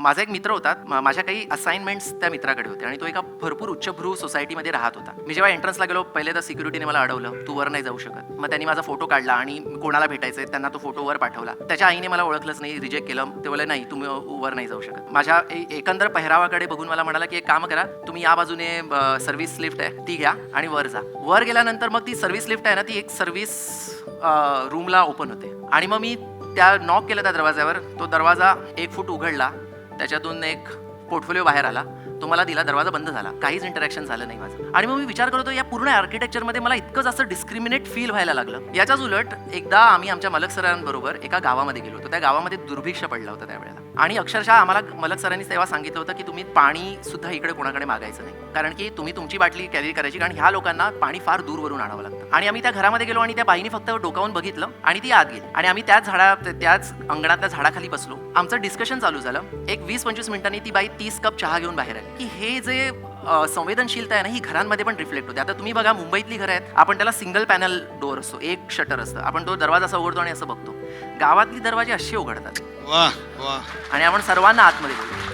माझा एक मित्र होता माझ्या काही असाइनमेंट्स त्या मित्राकडे होते आणि तो एका भरपूर उच्चभ्रू सोसायटीमध्ये राहत होता. मी जेव्हा एंट्रन्सला गेलो पहिले तर सिक्युरिटीने मला अडवलं तू वर नाही जाऊ शकत. मग त्यांनी माझा फोटो काढला आणि कोणाला भेटायचं त्यांना तो फोटो वर पाठवला. त्याच्या आईने मला ओळखलंच नाही रिजेक्ट केलं. ते बोलले नाही तुम्ही वर नाही जाऊ शकत. माझ्या ए- एकंदर पेहरावाकडे बघून मला म्हणाला की एक काम करा तुम्ही या बाजूने सर्व्हिस लिफ्ट आहे ती घ्या आणि वर जा. वर गेल्यानंतर मग ती सर्व्हिस लिफ्ट आहे ना ती एक सर्व्हिस रूमला ओपन होते. आणि मग मी त्या नॉक केलं त्या दरवाज्यावर. तो दरवाजा एक फूट उघडला. त्याच्यातून एक पोर्टफोलिओ बाहेर आला. तो मला दिला दरवाजा बंद झाला. काहीच इंटरॅक्शन झालं नाही माझं. आणि मग मी विचार करतो या पूर्ण आर्किटेक्चरमध्ये मला इतकं जास्त डिस्क्रिमिनेट फील व्हायला लागलं. याच्याच उलट एकदा आम्ही आमच्या मलक सरांबरोबर एका गावामध्ये गेलो होतो. त्या गावामध्ये दुर्भिक्ष पडला होता त्यावेळेला. आणि अक्षरशः आम्हाला मलक सरांनी तेव्हा सांगितलं होतं की तुम्ही पाणी सुद्धा इकडे कोणाकडे मागायचं नाही. कारण की तुम्ही तुमची बाटली कॅरी करायची कारण ह्या लोकांना पाणी फार दूरवरून आणावं लागतं. आणि आम्ही त्या घरामध्ये गेलो आणि त्या बाईने फक्त डोकावून बघितलं आणि ती आत गेली. आणि आम्ही त्याच झाडा त्याच अंगणातल्या झाडाखाली बसलो. आमचं डिस्कशन चालू झालं. एक वीस पंचवीस मिनिटांनी ती बाई तीस कप चहा घेऊन बाहेर आली. की हे जे संवेदनशीलता आहे ना ही घरांमध्ये पण रिफ्लेक्ट होते. आता तुम्ही बघा मुंबईतली घरं आहेत आपण त्याला सिंगल पॅनल डोअर असतो एक शटर असतं. आपण तो दरवाजा असा उघडतो आणि असं बघतो. गावातली दरवाजे असे उघडतात. आणि आपण सर्वांना आतमध्ये बोलतो.